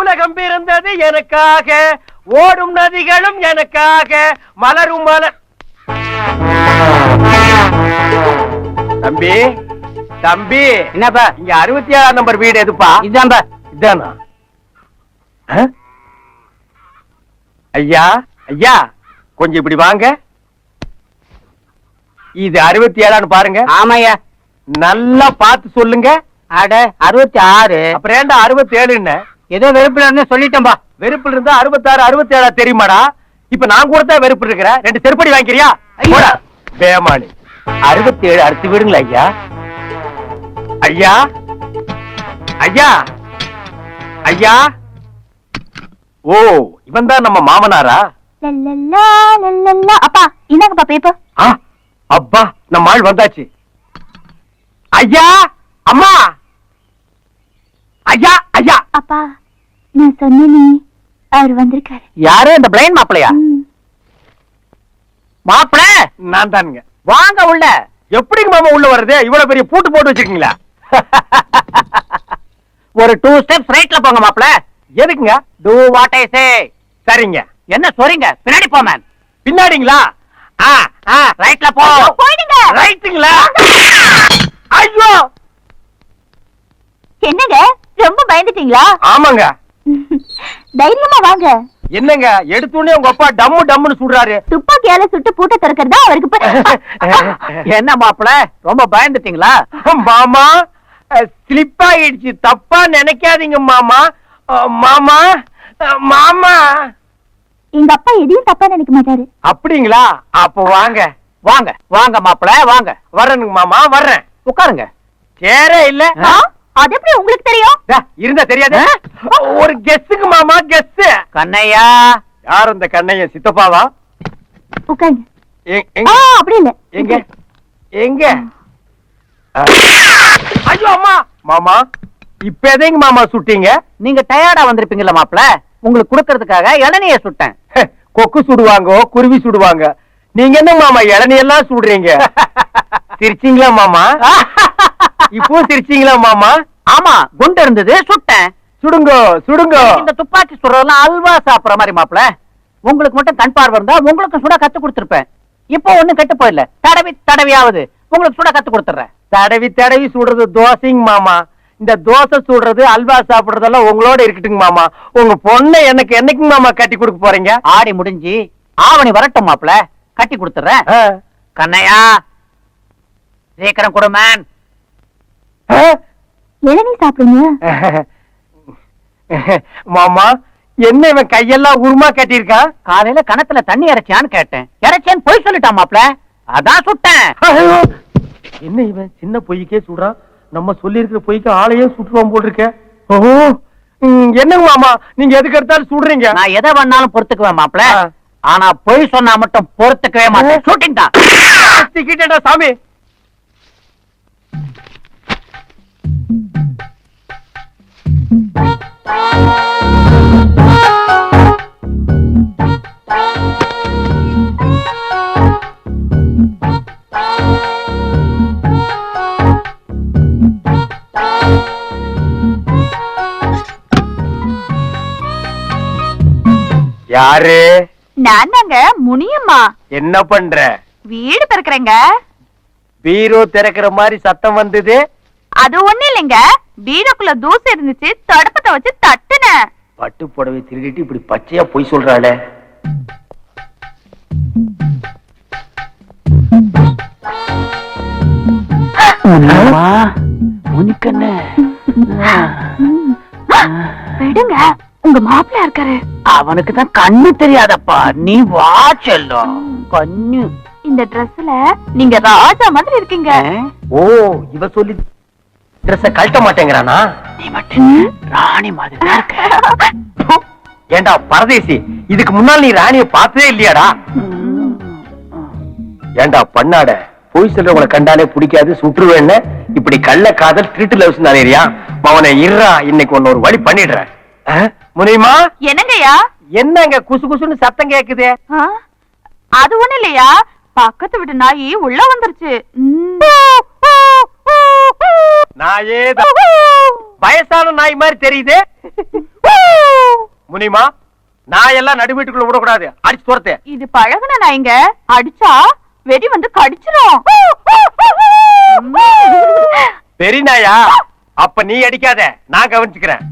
உலகம் பிறந்தது எனக்காக ஓடும் நதிகளும் எனக்காக மலரும் மலர் தம்பி தம்பி. என்னப்பா? இங்க அறுபத்தி ஏழாம் நம்பர் வீடு எதுப்பா? இதான்பா. இதானா? ஐயா ஐயா கொஞ்சம் இப்படி வாங்க. இது அறுபத்தி ஏழான்னு பாருங்க. ஆமாய்யா. நல்லா பார்த்து சொல்லுங்க. அட அறுபத்தி ஆறு அப்புறம் ஏன்டா அறுபத்தி ஏழுன்னு ஏதோ வெறுப்புல இருந்து சொல்லிட்டேன்பா வெறுப்புல இருந்தா அறுபத்தாறு அறுபத்தி ஏழா தெரியுமாடா? இப்ப நான் கூட தான் வெறுப்பு இருக்கிறேன். ரெண்டு செருப்படி வாங்கிக்கிறியா. பேமானி அறுபத்தி ஏழு அடுத்து விடுங்களா ஐயா. ஐயா. ஐயா. ஐயா. ஓ இவன் தான் நம்ம மாமனாரா. அப்பா இந்தாங்கப்பா பேப்பர். அப்பா நம்ம ஆள் வந்தாச்சு. ஐயா அம்மா! ஐயா ஐயா. அப்பா நான் சொன்னேனே அவர் வந்திருக்காரு. யாரு இந்த பிளைன் மாப்பிளையா. மாப்பிள நான் தானுங்க. வாங்க உள்ள. எப்படிங்க மாமா உள்ள வருது இவ்வளவு பெரிய பூட்டு போட்டு வச்சிருக்கீங்களா? ஒரு டூ ஸ்டெப்ஸ் ரைட்ல போங்க மாப்பிள. எதுக்குங்க? டூ வாட் ஐ சே சரிங்க. என்ன சொல்றீங்க பின்னாடி போ மேன் பின்னாடிங்களா? ஆ ஆ ரைட்ல போ. போயிடுங்க. ரைட்டுங்களா ஐயோ என்னங்க ரொம்ப பயந்துட்டீங்களா? ஆமாங்க. தைரியமா வாங்க. என்னங்க? எடுத்தோடனே உங்க அப்பா டம்மு டம்முன்னு சுடுறாரு துப்பாக்கியால சுட்டு பூட்ட திறக்கிறதா அவருக்கு என்ன மாப்பிள? ரொம்ப பயந்துட்டீங்களா? மாமா ஸ்லிப் ஆயிடுச்சு. தப்பா நினைக்காதீங்க மாமா. மாமா மாமா. எங்க அப்பா எதையும் தப்பா நினைக்க மாட்டாரு. அப்படிங்களா? அப்போ வாங்க. வாங்க. வாங்க மாப்பிள வாங்க. வர்றேனுங்க மாமா வர்றேன். உட்காருங்க. சேரே இல்ல? அது எப்படி உங்களுக்கு தெரியும்? இருந்தா தெரியாது. ஒரு கெஸ்ஸுக்கு மாமா கெஸ் கண்ணையா? யார் இந்த கண்ணையன் சித்தப்பாவா? எங்க? அப்படி இல்ல. எங்க? எங்க. ஐயோ அம்மா! மாமா இப்ப எதைங்க மாமா சுட்டீங்க? நீங்க டயர்டா வந்திருப்பீங்கல்ல மாப்பிள உங்களுக்கு கொடுக்கறதுக்காக இளநிய சுட்டேன். கொக்கு சுடுவாங்க குருவி சுடுவாங்க. நீங்க என்ன மாமா இளநீ எல்லாம் சுடுறீங்க? சிரிச்சீங்களா மாமா? இப்போ சிரிச்சீங்களா மாமா? ஆமா குண்டு இருந்தது சுட்டேன். சுடுங்க சுடுங்க. இந்த துப்பாக்கி சுடுறதெல்லாம் அல்வா சாப்பிடுற மாதிரி மாப்பிள. உங்களுக்கு மட்டும் கண் பார்வை இருந்தா உங்களுக்கு சுட கத்து கொடுத்திருப்பேன். இப்போ ஒண்ணும் கெட்டு போயிடல தடவி தடவியாவது. உங்களுக்கு சுட கத்து கொடுத்துறேன் தடவி தடவி சுடுறது தோசைங்க மாமா. இந்த தோசை சுடுறது அல்வா சாப்பிடுறதெல்லாம் உங்களோட இருக்கட்டுங்க மாமா. உங்க பொண்ணை எனக்கு என்னைக்குங்க மாமா கட்டி கொடுக்க போறீங்க? ஆடி முடிஞ்சு ஆவணி வரட்டும் மாப்பிள. கட்டி கொடுத்துறேன். கண்ணையா சீக்கிரம் கொடு மேன். ஆ? இளநீ சாப்பிடுங்க? மாமா என்ன இவன் கையெல்லாம் உருமா கட்டியிருக்கான் காலையில கணத்துல தண்ணி இறைச்சியான்னு கேட்டேன். இறைச்சேன்னு பொய் சொல்லிட்டான் மாப்பிள? அதான் சுட்டேன்! என்ன இவன்? சின்ன பொய்க்கே சுடுறான் நம்ம சொல்லி இருக்கிற பொய்க்கு ஆளையே சுட்டுவான் போல் இருக்க ஓ ம், என்னங்க மாமா நீங்க எதுக்கு எடுத்தாலும் சுடுறீங்க? நான் எதை வேணாலும் பொறுத்துக்குவேன் மாப்பிள. ஆ. ஆனா பொய் சொன்னா மட்டும் பொறுத்துக்கவே மாட்டேன். ஷூட்டிங் தான் சாமி. யாரு? நான் தாங்க முனியம்மா. என்ன பண்ற? வீடு திறக்கிறேங்க. பீரோ திறக்கிற மாதிரி சத்தம் வந்தது? அது ஒண்ணு இல்லைங்க. பீரோக்குள்ள தூசு இருந்துச்சு தடுப்பத்தை வச்சு தட்டுனேன் பட்டு புடவை திருடிட்டு இப்படி பச்சையா பொய் சொல்றாளே. விடுங்க உங்க மாப்பிள்ள இருக்காரு. அவனுக்கு தான் கண்ணு தெரியாதப்பா. நீ வா செல்லம். கண்ணு. இந்த ட்ரெஸ்ல நீங்க ராஜா மாதிரி இருக்கீங்க. ஓ இவ சொல்லி ட்ரெஸ்ஸ கழட்ட மாட்டேங்கிறானா? நீ மட்டும் ராணி மாதிரி ஏண்டா பரதேசி இதுக்கு முன்னால் நீ ராணிய பார்த்ததே இல்லையாடா? ஏண்டா பண்ணாட பொய் சொல்றவங்களை கண்டாலே பிடிக்காது சுற்றுவேன்னு இப்படி கள்ள காதல் திருட்டு லவ்ஸ் நிறையா அவனை இருறா இன்னைக்கு ஒன்னு ஒரு வழி பண்ணிடுறேன். ஆ? முனியுமா? என்னங்கய்யா? என்னங்க குசு குசுன்னு சத்தம் கேக்குதே? ஆ? அது ஒண்ணு இல்லையா? பக்கத்து வீட்டு நாயி உள்ள வந்துருச்சு. நாயே வயசான நாய் மாதிரி தெரியுது. முனிமா நான் எல்லாம் நடு வீட்டுக்குள்ள விடக்கூடாது. அடிச்சு துரத்து. இது பழகுன நாய்ங்க. அடிச்சா வெடி வந்து கடிச்சிரும். பெரிய நாயா அப்ப நீ அடிக்காத. நான் கவனிச்சுக்கிறேன்.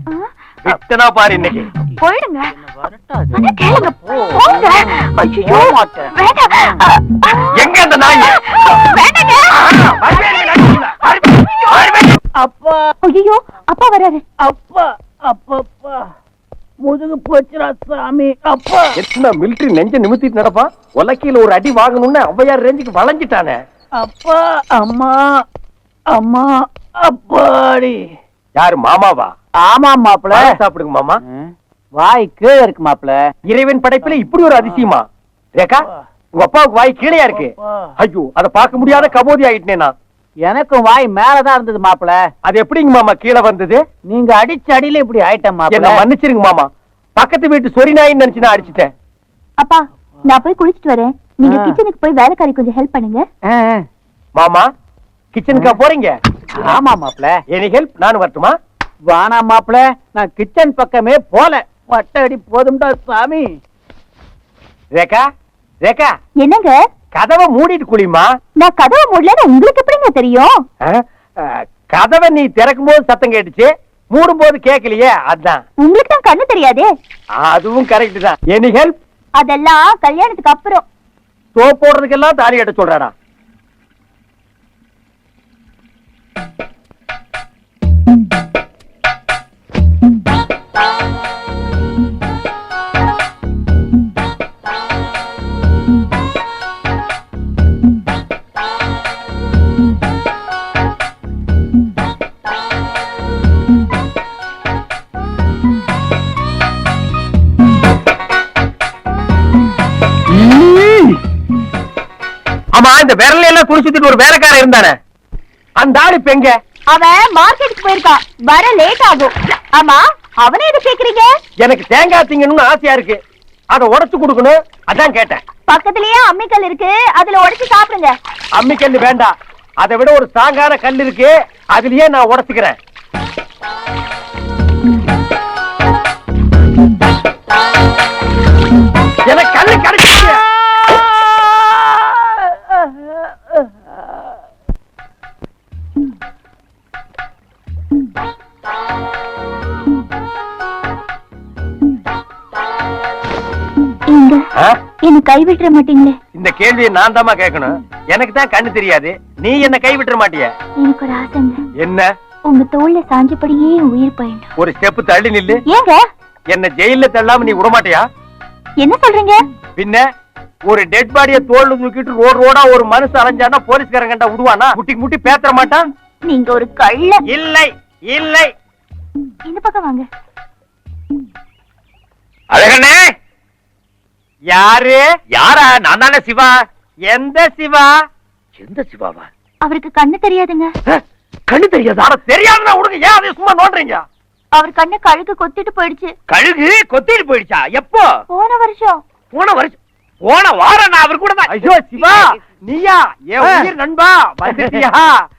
வித்தனா பாரு இன்னைக்கு. போயிடுங்க. கேளுங்க. போங்க. ஐயோ. எங்க அந்த நாய்? வேண்டாங்க. அப்பா. ஐயோ அப்பா வராரு. அப்பா அப்பப்பா. முதுகு போச்சுடா சாமி அப்பா. எத்தனை மிலிட்டரி நெஞ்ச நிமித்திட்டு நடப்பான் உலக்கையில ஒரு அடி வாங்கணும்னு ஔவையார் ரேஞ்சுக்கு வளைஞ்சிட்டானே. அப்பா அம்மா அம்மா அப்பாடி. யாரு மாமாவா? ஆமா மாப்பிள சாப்பிடுங்க மாமா. வாய் கீழே இருக்கு மாப்பிள இறைவன் படைப்புல இப்படி ஒரு அதிசயமா? ரேகா உங்க அப்பாவுக்கு வாய் கீழையா இருக்கு? ஐயோ அத பார்க்க முடியாத கபோதி ஆயிட்டேனே? நான் எனக்கும் வாய் மேலதான் இருந்தது மாப்பிள. அது எப்படிங்க மாமா கீழே வந்தது? நீங்க அடிச்ச அடியில இப்படி ஆயிட்டேன் என்ன மாப்பிள மன்னிச்சிருங்க மாமா. பக்கத்து வீட்டு சொரி நாயின்னு நினைச்சு நான் அடிச்சிட்டேன். அப்பா நான் போய் குளிச்சிட்டு வரேன். நீங்க. கிச்சனுக்கு போய் வேலைக்காரி கொஞ்சம் ஹெல்ப் பண்ணுங்க. மாமா கிச்சனுக்கா போறீங்க? ஆமா மாப்பிள. எனி ஹெல்ப் நான் வரட்டுமா? வானா மாப்பிள. நான் கிச்சன் பக்கமே போல. வட்ட அடி போதும்டா சாமி. ரேகா ரேகா. என்னங்க? கதவை மூடிட்டு குளிமா நான் கதவை மூடலன்னு உங்களுக்கு எப்படிங்க தெரியும்? கதவை நீ திறக்கும் போது சத்தம் கேட்டுச்சு மூடும் போது கேட்கலையே அதான். உங்களுக்கு தான் கண்ணு தெரியாதே? அதுவும் கரெக்ட் தான். எனி ஹெல்ப் அதெல்லாம் கல்யாணத்துக்கு அப்புறம். சோப் போடுறதுக்கெல்லாம் தாலி கட்ட சொல்றாடா ஆமா இந்த விரல எல்லாம் துணி ஒரு வேலைக்காரன் இருந்தானே. அந்த ஆளு இப்ப எங்க? அவன் மார்க்கெட்டுக்கு போயிருக்கான் வர லேட் ஆகும். ஆமா அவனை எது கேக்குறீங்க? எனக்கு தேங்காய் திங்கணும்னு ஆசையா இருக்கு. அதை உடைச்சு கொடுக்கணும். அதான் கேட்டேன். பக்கத்துலயே அம்மிக்கல் இருக்கு. அதுல உடைச்சு சாப்பிடுங்க. அம்மி கல்லு வேண்டாம். அதை விட ஒரு ஸ்ட்ராங்கான கல் இருக்கு. அதுலயே நான் உடைச்சுக்கிறேன். எனக்கு கல்லு கிடைச்சிச்சு இங்க ஆ? என்ன கை விட்டுற மாட்டீங்களே? இந்த கேள்வியை நான் தாமா கேட்கணும். எனக்கு தான் கண்ணு தெரியாது. நீ என்ன கை விட்டுற மாட்டிய? எனக்கு ஒரு ஆசைங்க என்ன? உங்க தோல்ல சாஞ்சபடியே உயிர் பயணம் ஒரு ஸ்டெப் தள்ளி நில்லு. ஏங்க? என்ன ஜெயில தள்ளாம நீ விட மாட்டியா என்ன சொல்றீங்க? பின்ன ஒரு டெட் பாடிய தோல்ல தூக்கிட்டு ரோடு ரோடா ஒரு மனுஷன் அலைஞ்சானா போலீஸ்காரன் கண்டா விடுவானா முட்டி முட்டி பேத்தற மாட்டான்? நீங்க ஒரு கள்ள இல்லை இல்லை. இந்த பக்கம் வாங்க. அழகண்ணே! யாரு? யாரா? நான் தானே சிவா? எந்த சிவா? எந்த சிவாவா? அவருக்கு கண்ணு தெரியாதுங்க. கண்ணு தெரியாது. ஆனா தெரியாதுன்னா விடுங்க ஏன் அதை சும்மா நோண்டுறீங்க? அவர் கண்ணு கழுகு கொத்திட்டு போயிடுச்சு. கழுகு கொத்திட்டு போயிடுச்சா? எப்போ? போன வருஷம். போன வருஷம். போன வாரம் நான் அவர் கூட தான் ஐயோ சிவா நீயா? என் உயிர் நண்பா? வந்துட்டியா?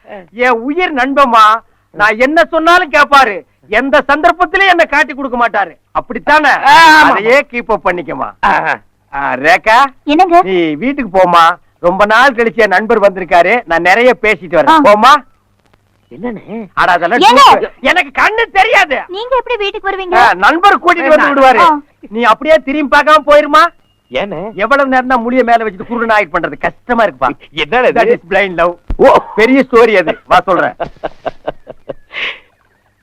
என் உயிர் நண்பமா நான் என்ன சொன்னாலும் கேப்பாரு. எந்த சந்தர்ப்பத்திலயும் என்ன காட்டி கொடுக்க மாட்டாரு. அப்படித்தானே? அதையே கீப் அப் பண்ணிக்கமா ரேகா என்னங்க? நீ வீட்டுக்கு போமா ரொம்ப நாள் கழிச்சு என் நண்பர் வந்திருக்காரு. நான் நிறைய பேசிட்டு. வரேன். போமா எனக்கு கண்ணு தெரியாது. நீங்க எப்படி வீட்டுக்கு வருவீங்க? நண்பர் கூட்டிட்டு வந்து விடுவாரு. நீ அப்படியே திரும்பி பார்க்காம போயிருமா? ஏன்னு எவ்வளவு நேரம் தான் முடிய மேல வச்சுட்டு குருடன் ஆயிட் பண்றது? கஷ்டமா இருக்குப்பா. blind love. ஓ. பெரிய ஸ்டோரி அது. வா சொல்றேன்.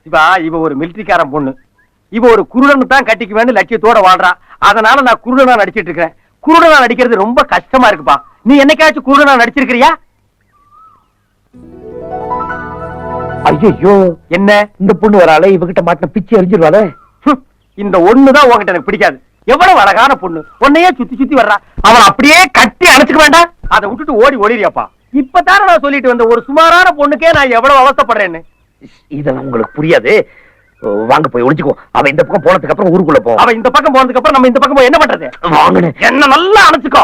இவ ஒரு மிலிட்டரிக்காரன் பொண்ணு. இவ ஒரு குருடன் தான் கட்டிக்குவேன்னு லட்சியத்தோட வாழ்றா. அதனால நான் குருடனா நடிச்சிட்டு இருக்கேன் குருடனா நடிக்கிறது ரொம்ப கஷ்டமா இருக்குப்பா. நீ என்னைக்காச்சும் குருடனா நடிச்சிருக்கிறியா? ஐயோ என்ன? இந்த பொண்ணு வராளே இவகிட்ட மாட்டின பிச்சு எரிஞ்சிருவாளே? இந்த ஒண்ணுதான் உன்கிட்ட எனக்கு பிடிக்காது. எவ்வளவு அழகான பொண்ணு. உன்னையே சுத்தி சுத்தி வர்றா. அவன் அப்படியே கட்டி அணைச்சுக்க வேண்டாம் அதை விட்டுட்டு ஓடி ஓடிறியாப்பா. இப்பதானே நான் சொல்லிட்டு வந்த ஒரு சுமாரான பொண்ணுக்கே நான் எவ்வளவு அவஸ்தைப்படுறேன்னு. இதெல்லாம் உங்களுக்கு புரியாது. வாங்க போய் ஒளிச்சுக்கோ அவ இந்த பக்கம் போனதுக்கு அப்புறம் ஊருக்குள்ள போ. அவ இந்த பக்கம் போனதுக்கு அப்புறம் நம்ம இந்த பக்கம் போய் என்ன பண்றது? வாங்கன்னு என்ன நல்லா அணைச்சுக்கோ.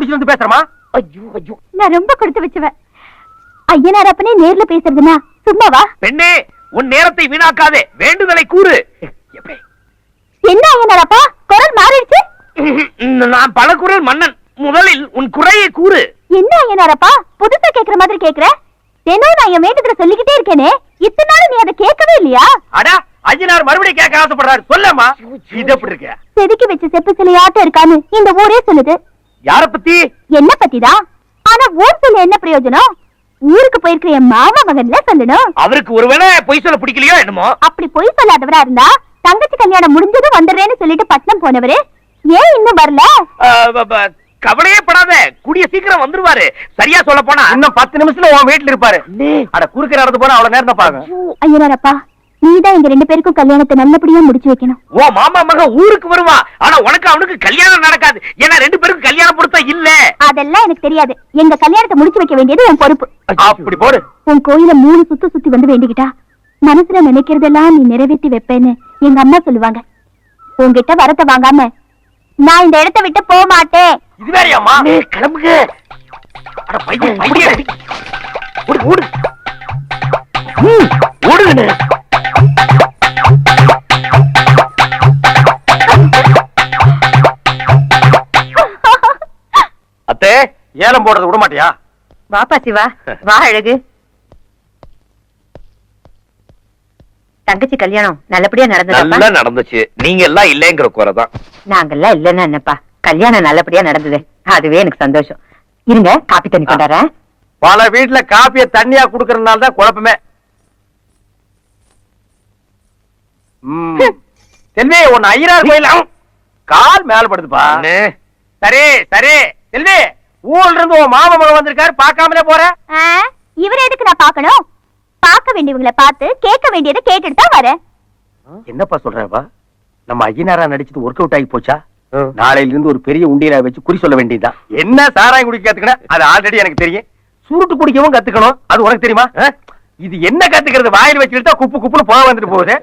வந்து பேசுறமா? ஐயோ ஐயோ. நான் ரொம்ப கொடுத்து வச்சுவேன் ஐயனாரப்பனே நேர்ல பேசுறதுனா சும்மாவா? பெண்ணே உன் நேரத்தை வீணாக்காதே. வேண்டுதலை கூறு? என்ன ஐயனாரப்பா குரல் மாறிடுச்சு? நான் பல குரல் மன்னன். முதலில் உன் குறையை கூறு. என்ன ஐயனாரப்பா புதுசா கேக்குற மாதிரி கேக்குற? தினம் நான் என் வேண்டுதல சொல்லிக்கிட்டே இருக்கேனே. இத்தனை நாள் நீ அதை கேட்கவே இல்லையா? அடா ஐயனார் மறுபடியும் கேட்க ஆசைப்படுறாரு. சொல்லமா இது எப்படி இருக்க? செதுக்கி வச்ச செப்பு சிலையாட்டம் இருக்கான்னு இந்த ஊரே சொல்லுது. யார பத்தி? என்ன பத்திதான் ஆனா ஊர் சொல்ல என்ன பிரயோஜனம்? ஊருக்கு போயிருக்கிற என் மாமா மகன்ல சொல்லணும். அவருக்கு ஒருவேளை பொய் சொல்ல பிடிக்கலையோ என்னமோ? அப்படி பொய் சொல்லாதவரா இருந்தா தங்கச்சி கல்யாணம் முடிஞ்சதும் வந்துடுறேன்னு சொல்லிட்டு பட்னம் போனவரு. ஏன் இன்னும் வரல? கவலையே படாத. கூடிய சீக்கிரம் வந்துருவாரு. சரியா சொல்ல போனா? இன்னும் பத்து நிமிஷத்துல உன் வீட்டுல இருப்பாரு. அட குறுக்க நடந்து போனா அவ்வளவு நேரம் பாருங்க. ஐயனாரப்பா. நீதான் எங்க ரெண்டு பேருக்கும் கல்யாணத்தை நல்லபடியா முடிச்சு வைக்கணும். ஓ மாமா மகன் ஊருக்கு வருவான் ஆனா உனக்கு அவனுக்கு கல்யாணம் நடக்காது. ஏன்னா ரெண்டு பேருக்கும் கல்யாணம் பொருத்தம் இல்ல. அதெல்லாம் எனக்கு தெரியாது. எங்க கல்யாணத்தை முடிச்சு வைக்க வேண்டியது உன் பொறுப்பு. அப்படி போடு. உன் கோயில மூணு சுத்து சுத்தி வந்து வேண்டிக்கிட்டா மனசுல நினைக்கிறதெல்லாம் நீ நிறைவேற்றி வைப்பேன்னு எங்க அம்மா சொல்லுவாங்க. உன்கிட்ட வரத்தை வாங்காம நான் இந்த இடத்தை விட்டு போக மாட்டேன். இது வேறையாமா கிளம்புங்க. ஓடு ஓடு. ம், ஏலம் போடுறது விட மாட்டியா? வாப்பா சிவா வா அழகு. தங்கச்சி கல்யாணம் நல்லபடியா நல்லா நடந்துச்சு. நீங்க எல்லாம் இல்லைங்கிற குறைதான் நாங்கெல்லாம் இல்லன்னா என்னப்பா? கல்யாணம் நல்லபடியா நடந்தது. அதுவே எனக்கு சந்தோஷம். இருங்க காப்பி தண்ணி கொண்டாரேன் பல வீட்டுல காப்பிய தண்ணியா குடுக்கறதுனால தான் குழப்பமே. செல்வி உன் ஐயனார் கோயில் கால் மேல படுதுப்பா. அண்ணே, சரி சரி. செல்வி. ஊர்ல இருந்து உன் மாமா மகன் வந்திருக்காரு பார்க்காமலே போற? இவரை எதுக்கு நான் பார்க்கணும்? பார்க்க வேண்டியவங்களை பார்த்து கேட்க வேண்டியதை கேட்டுட்டு தான் வரேன். என்னப்பா சொல்றப்பா நம்ம ஐயனாரா நடிச்சது ஒர்க் அவுட் ஆகி போச்சா. நாளையில இருந்து ஒரு பெரிய உண்டியல வச்சு குறி சொல்ல வேண்டியதுதான் என்ன சாராயம் குடிக்க கத்துக்கணும் அது ஆல்ரெடி எனக்கு தெரியும். சுருட்டு குடிக்கவும் கத்துக்கணும். அது உனக்கு தெரியுமா? இது என்ன கத்துக்கிறது? வாயில் வச்சுக்கிட்டா குப்பு குப்புன்னு போக வந்துட்டு போகுது.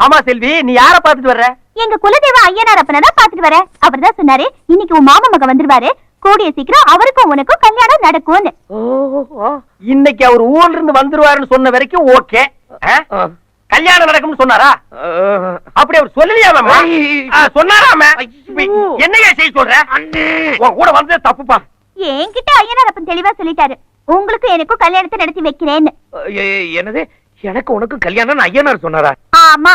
ஆமா செல்வி நீ யார பாத்துட்டு வர்ற? எங்க குலதெய்வ ஐயனார் அப்பனை தான் பாத்துட்டு வரேன். அவர் தான் சொன்னாரு இன்னைக்கு உன் மாமா மகன் வந்துருவாரு. கூடிய சீக்கிரம் அவருக்கும் உனக்கும் கல்யாணம் நடக்கும்னு. இன்னைக்கு அவர் ஊர்ல இருந்து வந்துருவாருன்னு சொன்ன வரைக்கும் ஓகே. கல்யாணம் நடக்கும்னு சொன்னாரா? அப்படி அவர் சொல்லலையா மேம்? ஐ. சொன்னாரா மேம்? ஐயோ. என்னையா செய்ய சொல்ற? அண்ணே. உன் கூட வந்தது தப்புப்பா. என்கிட்ட ஐயனார் அப்பன் தெளிவா சொல்லிட்டாரு. உங்களுக்கு எனக்கும் கல்யாணத்தை நடத்தி வைக்கிறேன்னு. என்னது? எனக்கு உனக்கு கல்யாணம் ஐயனார் சொன்னாரா? ஆமா.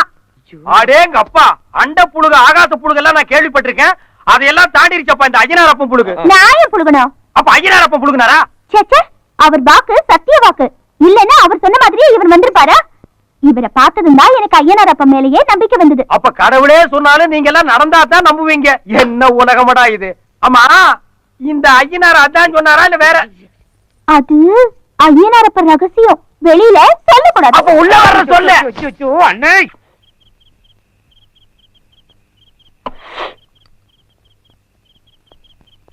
அடேங்க அப்பா அண்ட புழுகு ஆகாச புழுகு எல்லாம் நான் கேள்விப்பட்டிருக்கேன். அதையெல்லாம் தாண்டிருச்சப்பா இந்த ஐயனார் அப்பன் புழுகு. நான் புழுகணும் அப்ப ஐயனார் அப்பன் புழுகுனாரா? சேச்சே அவர் வாக்கு சத்திய வாக்கு. இல்லன்னா அவர் சொன்ன மாதிரியே இவர் வந்திருப்பாரா? இவரை பார்த்ததும் தான் எனக்கு ஐயனார் அப்பன் மேலேயே நம்பிக்கை வந்தது. அப்ப கடவுளே சொன்னாலும் நீங்க எல்லாம் நடந்தா தான் நம்புவீங்க. என்ன உலகமடா இது? ஆமா இந்த ஐயனார் அதான் சொன்னாரா இல்ல வேற? அது ஐயனார் அப்பன் ரகசியம். வெளியில சொல்லக்கூடாது. அப்ப உள்ள வர்ற சொல்லு. அண்ணே.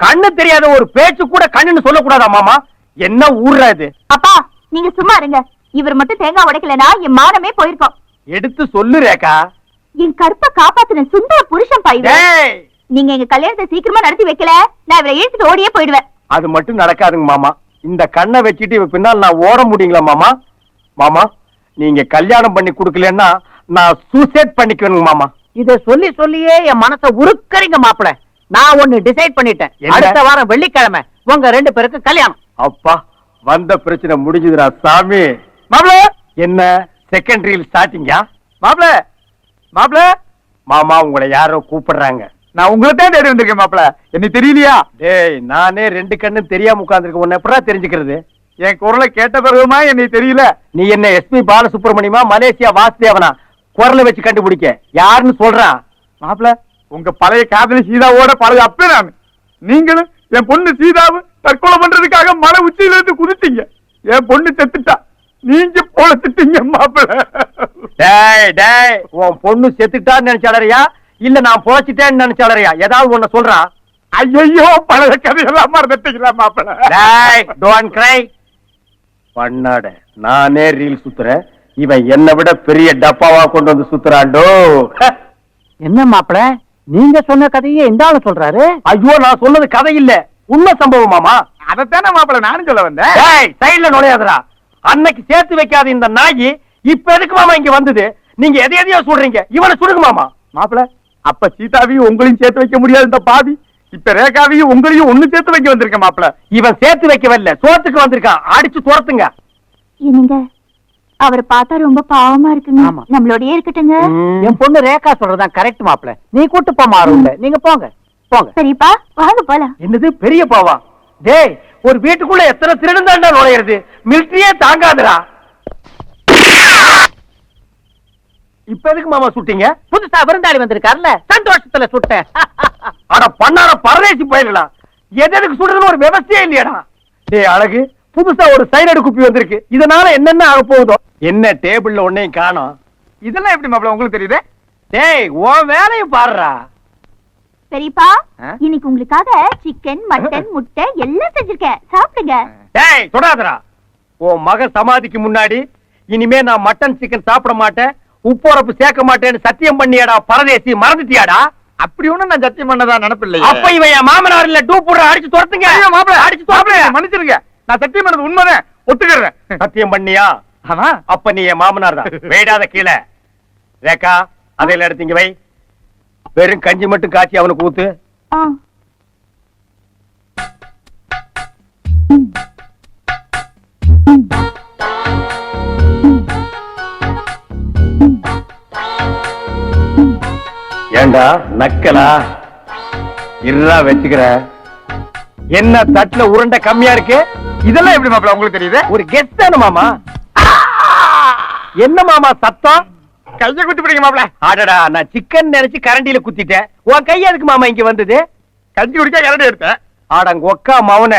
கண்ணு தெரியாத ஒரு பேச்சு கூட கண்ணுன்னு சொல்லக்கூடாதா மாமா? என்ன இது? அப்பா நீங்க சும்மா இருங்க. இவர் மட்டும் தேங்காய் உடைக்கலனா என் மானமே போயிருக்கோம். எடுத்து சொல்லு ரேகா. என் கற்பை காப்பாத்தின சுந்தர புருஷன் பா இவர். டேய்! நீங்க எங்க கல்யாணத்தை சீக்கிரமா நடத்தி வைக்கல. நான் இவரை இழுத்துட்டு ஓடியே போயிடுவேன். அது மட்டும் நடக்காதுங்க மாமா. இந்த கண்ணை வச்சுட்டு இவ பின்னால் நான் ஓட முடியுங்களா மாமா? மாமா நீங்க கல்யாணம் பண்ணி கொடுக்கலன்னா நான் சூசைட் பண்ணிக்குவேனுங்க மாமா. இத சொல்லி சொல்லியே என் மனச உருக்கறீங்க மாப்பிள. நான் ஒண்ணு டிசைட் பண்ணிட்டேன்? அடுத்த வாரம் வெள்ளிக்கிழமை. உங்க ரெண்டு பேருக்கு கல்யாணம். அப்பா வந்த பிரச்சனை முடிஞ்சுதுடா சாமி. மாப்ள என்ன? செகண்டரியில் ஸ்டார்டிங்கா மாப்ள மாப்ள மாமா உங்களை யாரோ கூப்பிடுறாங்க. நான் உங்களை தான் தேடி வந்திருக்கேன் மாப்பிள. என்ன தெரியலையா? டேய் நானே ரெண்டு கண்ணு தெரியாம உட்கார்ந்திருக்க உன்னை எப்படா தெரிஞ்சுக்கிறது? என் குரலை கேட்ட பிறகுமா என்னை தெரியல? நீ என்ன எஸ்பி பாலசுப்ரமணியமா மலேசியா வாசுதேவனா? குரலை வச்சு கண்டுபிடிக்க. யாருன்னு சொல்றான் மாப்பிள! உங்க பழைய காதலி சீதாவோட பழைய அப்பே நான். நீங்களும் என் பொண்ணு சீதாவும் தற்கொலை பண்றதுக்காக மலை உச்சியில இருந்து குதித்தீங்க. என் பொண்ணு செத்துட்டா. நீங்க பொழைச்சிட்டீங்க மாப்பிள. டேய் டேய் உன் பொண்ணு செத்துட்டான்னு நினைச்சாலறியா இல்ல நான் பொழைச்சிட்டேன்னு நினைச்சாலறியா ஏதாவது ஒண்ணு சொல்றான் ஐயோ பழைய கதையெல்லாம் மறந்துட்டீங்களா மாப்பிள? டேய் டோன்ட் கிரை பண்ணாட நானே ரீல் சுத்துறேன். இவன் என்னை விட பெரிய டப்பாவா கொண்டு வந்து சுத்துறாண்டோ என்ன மாப்பிள? நீங்க சொன்ன கதையே இந்த ஆளு சொல்றாரு? ஐயோ நான் சொன்னது கதை இல்ல உண்மை சம்பவம் மாமா. அதைத்தானே மாப்பிள நானும் சொல்ல வந்தேன். டேய் சைடுல நுழையாதடா. அன்னைக்கு சேர்த்து வைக்காத இந்த நாயி இப்ப எதுக்கு மாமா இங்க வந்தது? நீங்க எதை எதையோ சொல்றீங்க. இவனை சுடுங்க மாமா. மாப்பிள அப்ப சீதாவையும் உங்களையும் சேர்த்து வைக்க முடியாது இந்த பாவி. இப்ப ரேகாவையும் உங்களையும் ஒண்ணு சேர்த்து வைக்க வந்திருக்கேன் மாப்பிள. இவன் சேர்த்து வைக்கவில்லை சோத்துக்கு வந்திருக்கான். அடிச்சு துரத்துங்க. என்னங்க? அவரை பார்த்தா ரொம்ப பாவமா இருக்குங்க. ஆமா. நம்மளோடயே இருக்கட்டுங்க. என் பொண்ணு ரேகா சொல்றதுதான் கரெக்ட் மாப்பிள. நீ கூட்டு போமா அருள்ல நீங்க போங்க. போங்க. சரிப்பா வாங்க போலாம். என்னது பெரிய பாவா? டேய் ஒரு வீட்டுக்குள்ள எத்தனை திருடன் தாண்டா நுழையிறது மிலிட்டரியே தாங்காதுடா. இப்ப எதுக்கு மாமா சுட்டீங்க? புதுசா விருந்தாளி வந்திருக்காருல்ல சந்தோஷத்துல சுட்டேன். அட பண்ணார பரதேசி போயிடலாம் எது எதுக்கு சுடுறதுன்னு ஒரு விவசாயம் இல்லையாடா. டேய் அழகு புதுசா ஒரு சைனடு குப்பி வந்திருக்கு. இதனால என்னென்ன ஆக போகுதோ? என்ன டேபிள்ல ஒன்னையும் காணோம். இதெல்லாம் எப்படி மாப்பிள உங்களுக்கு தெரியுது? டேய் உன் வேலையை பாருடா. பெரியப்பா? இன்னைக்கு உங்களுக்காக சிக்கன் மட்டன் முட்டை எல்லாம் செஞ்சிருக்கேன். சாப்பிடுங்க. டேய் தொடாதடா. உன் மக சமாதிக்கு முன்னாடி இனிமே நான் மட்டன் சிக்கன் சாப்பிட மாட்டேன். உப்புரப்பு சேர்க்க மாட்டேன்னு சத்தியம் பண்ணியாடா பரதேசி மறந்துட்டியாடா? அப்படி ஒண்ணும் நான் சத்தியம் பண்ணதா நினைப்பில்லையே. அப்ப இவன் என் மாமனார் இல்ல டூ போடுற அடிச்சு துரத்துங்க. மாப்பிள அடிச்சு துரத்துங்க. மன்னிச்சிருங்க. நான் சத்தியம் பண்ணது உண்மைதான். ஒத்துக்கிறேன். சத்தியம் பண்ணியா? ஆமா. அப்ப நீ என் மாமனார் தான். வேடாத கீழே. ரேகா அதையில எடுத்தீங்க வை. வெறும் கஞ்சி மட்டும் காய்ச்சி அவனுக்கு ஊத்து. ஏண்டா நக்கலா? இருடா வச்சுக்கிற. என்ன தட்டுல உருண்டை கம்மியா இருக்கு? இதெல்லாம் எப்படி மாப்பிள உங்களுக்கு தெரியுது? ஒரு கெஸ்ட் தானே மாமா. என்ன மாமா சத்தம்? கையை குத்தி பிடிங்க மாப்பிள. அடடா நான் சிக்கன் நினைச்சு கரண்டியில குத்திட்டேன். உன் கை எதுக்கு மாமா இங்க வந்தது? கஞ்சி குடிக்க கரண்டி எடுத்தேன் ஆடங்க ஒக்கா மவன.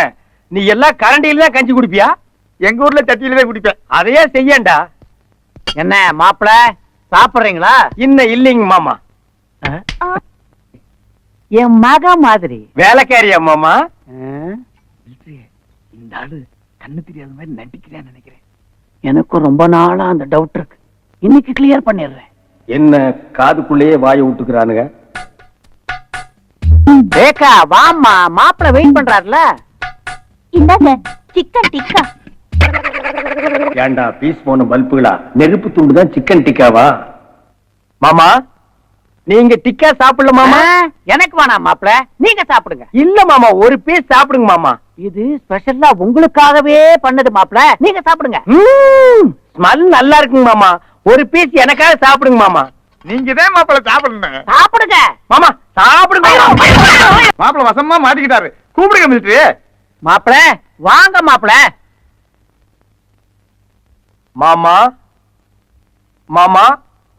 நீ எல்லாம் கரண்டியில தான் கஞ்சி குடிப்பியா? எங்க ஊர்ல சட்டியில தான் குடிப்பேன். அதையே செய்யண்டா. என்ன மாப்பிள சாப்பிடுறீங்களா? இன்னும் இல்லைங்க மாமா. என் மக மாதிரி. வேலைக்காரியா மாமா? இந்த ஆளு கண்ணு தெரியாத மாதிரி நடிக்கிறேன்னு நினைக்கிறேன். எனக்கும் ரொம்ப நாளா அந்த டவுட் இருக்கு. இன்னைக்கு கிளியர் பண்ணிடுறேன். என்ன காதுக்குள்ளேயே வாயை விட்டுக்கிறானுங்க ரேகா வாம்மா மாப்பிள வெயிட் பண்றாருல? இந்தாங்க சிக்கன் டிக்கா ஏண்டா பீஸ் போன பல்புகளா? நெருப்பு துண்டு தான் சிக்கன் டிக்காவா மாமா நீங்க டிக்கா சாப்பிடல மாமா? எனக்கு வேணாம் மாப்பிள. நீங்க சாப்பிடுங்க. இல்ல மாமா ஒரு பீஸ் சாப்பிடுங்க மாமா. இது ஸ்பெஷலா உங்களுக்காகவே பண்ணது மாப்பிள. நீங்க சாப்பிடுங்க. ஸ்மெல் நல்லா இருக்குங்க மாமா. ஒரு பீஸ் எனக்காக சாப்பிடுங்க மாமா. நீங்க தான் மாப்பிள சாப்பிடணும் சாப்பிடுங்க. மாமா சாப்பிடுங்க. மாப்பிள வசமா மாட்டிக்கிட்டாரு. கூப்பிடுங்க மிலிட்டரி மாப்பிள வாங்க மாப்பிள. மாமா மாமா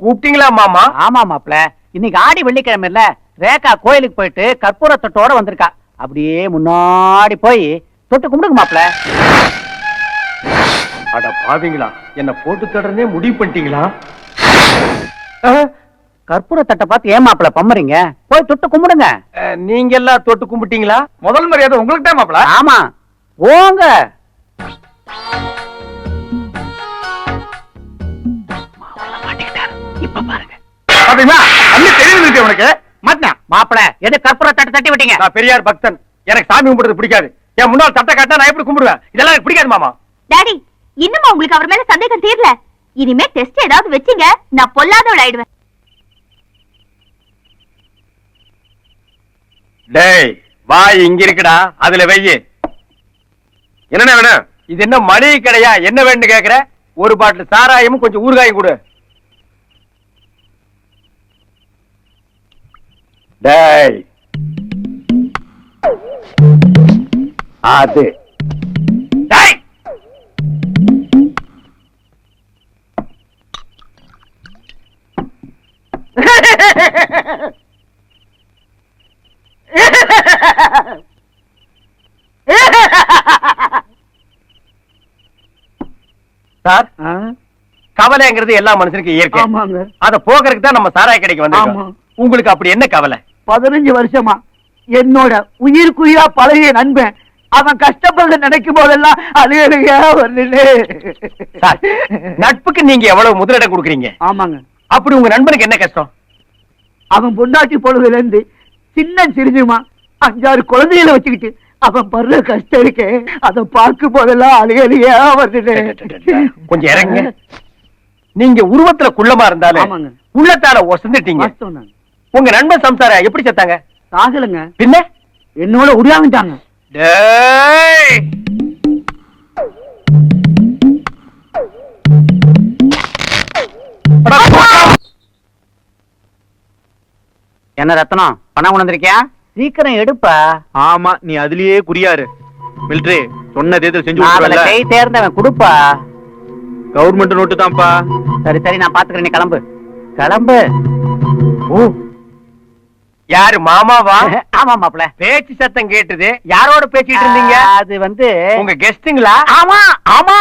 கூப்பிட்டீங்களா மாமா? ஆமா மாப்பிள. இன்னைக்கு ஆடி வெள்ளிக்கிழமை இல்ல ரேகா கோயிலுக்கு போயிட்டு கற்பூரத்தட்டோட வந்திருக்கா. அப்படியே முன்னாடி போய் தொட்டு கும்பிடுங்க மாப்பிள. அட பாவீங்களா என்ன போட்டு தொடர்ந்தே முடிவு பண்ணிட்டீங்களா? கற்பூரத்தட்டை பார்த்து ஏன் மாப்பிள பம்மறீங்க? போய் தொட்டு கும்பிடுங்க. நீங்க எல்லாம் தொட்டு கும்பிட்டீங்களா? முதல் மரியாதை உங்களுக்கு தான் மாப்பிள. ஆமா போங்க. பாத்தீங்களா? அண்ணி தெரியுது உனக்கு. மாட்டினா? மாப்பிள எது கற்பூரத்தட்டை தட்டி விட்டீங்க? நான் பெரியார் பக்தன். எனக்கு சாமி கும்பிடுறது பிடிக்காது. என் முன்னாள் தட்டை காட்டா நான் எப்படி கும்பிடுவேன்? இதெல்லாம் எனக்கு பிடிக்காது மாமா. டாடி இன்னுமா உங்களுக்கு அவர் மேல சந்தேகம் தீரல? இனிமே டெஸ்ட் ஏதாவது வச்சீங்க நான் பொல்லாதவள் ஆயிடுவேன். டேய் வாய் இங்க இருக்குடா. அதுல வெய்யு என்னண்ணே வேணும்? இது என்ன மளிகை கடையா? என்ன வேணும்னு கேக்குற? ஒரு பாட்டில் சாராயமும் கொஞ்சம் ஊறுகாயும் கொடு. டேய். அது டேய். சார் கவலைங்கிறது எல்லா மனுஷனுக்கும் இயற்கை. அத போக்குறதுக்கு தான் நம்ம சாராய கடைக்கு ஆமா. உங்களுக்கு அப்படி என்ன கவலை? பதினஞ்சு வருஷமா என்னோட உயிருக்குயிரா பழகிய நண்பன். அவன் கஷ்டப்படுற நினைக்கும் போதெல்லாம் அழுகலையா வருது நட்புக்கு நீங்க எவ்வளவு முதலிடம் கொடுக்குறீங்க? ஆமாங்க. அப்படி உங்க நண்பனுக்கு என்ன கஷ்டம்? அவன் பொண்டாட்டி பொழுதுல இருந்து சின்ன சிரிஞ்சுமா அஞ்சாறு குழந்தைகளை வச்சுக்கிட்டு அவன் படுற கஷ்டம் இருக்கே. அதை பார்க்கும் போதெல்லாம் அழுகலையா வருது கொஞ்சம் இறங்குங்க. நீங்க உருவத்துல குள்ளமா இருந்தாலும் ஆமாங்க. உள்ளத்தால ஒசந்துட்டீங்க. உங்க நண்பன் சம்சார? எப்படி செத்தாங்க? சாகலுங்க பின்ன? என்னோட உருவாங்கிட்டாங்க என்ன ரத்னம் பணம் கொண்டு வந்திருக்கியா? சீக்கிரம் எடுப்பா. ஆமா நீ அதுலயே குறியாரு மிலிட்டரி சொன்னதே இதை செஞ்சு அதுல கை தேர்ந்தவன் கொடுப்பா. கவர்மெண்ட் நோட்டு தான்ப்பா. சரி சரி நான் பாத்துக்கிறேன் நீ கிளம்பு. கிளம்பு. ஓ. யாரு மாமாவா? ஆமா மாப்ள பேச்சு சத்தம் கேட்டது. யாரோட பேசிட்டு இருந்தீங்க? அது வந்து உங்க கெஸ்டுங்களா ஆமா ஆமா.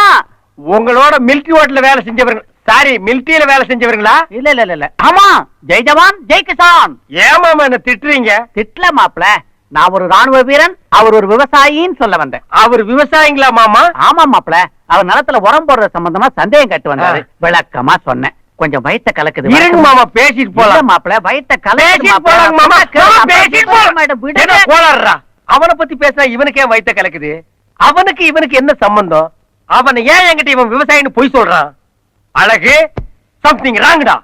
உங்களோட மிலிட்டரி ஹோட்டல்ல வேலை செஞ்சவங்க சாரி மிலிட்டரியில வேலை செஞ்சவங்களா இல்ல இல்ல இல்ல, ஆமா ஜெய் ஜவான் ஜெய் கிசான் ஏமாமா என்ன திட்டுறீங்க? திட்ல மாப்ள நான் ஒரு ராணுவ வீரன் அவர் ஒரு விவசாயின்னு சொல்ல வந்தேன். அவர் விவசாயிங்களா மாமா? ஆமா மாப்ள அவர் நிலத்துல உரம் போடுற சம்பந்தமா சந்தேகம் கட்டு வந்தாரு. விளக்கமா சொன்னேன். கொஞ்சம் வயித்த கலக்குது இருங்க மாமா பேசிட்டு போலாம் மாப்ள வயித்த கலக்குது. போலாம் மாமா. பேசிட்டு போலாம் மேடம், விடுங்க. என்ன கோளாறுடா? அவனை பத்தி பேசினா இவனுக்கு ஏன் வயித்த கலக்குது அவனுக்கு இவனுக்கு என்ன சம்பந்தம் அவனை ஏன் என்கிட்ட இவன் விவசாயின்னு பொய் சொல்றான் அழகு சம்திங் ராங்கடா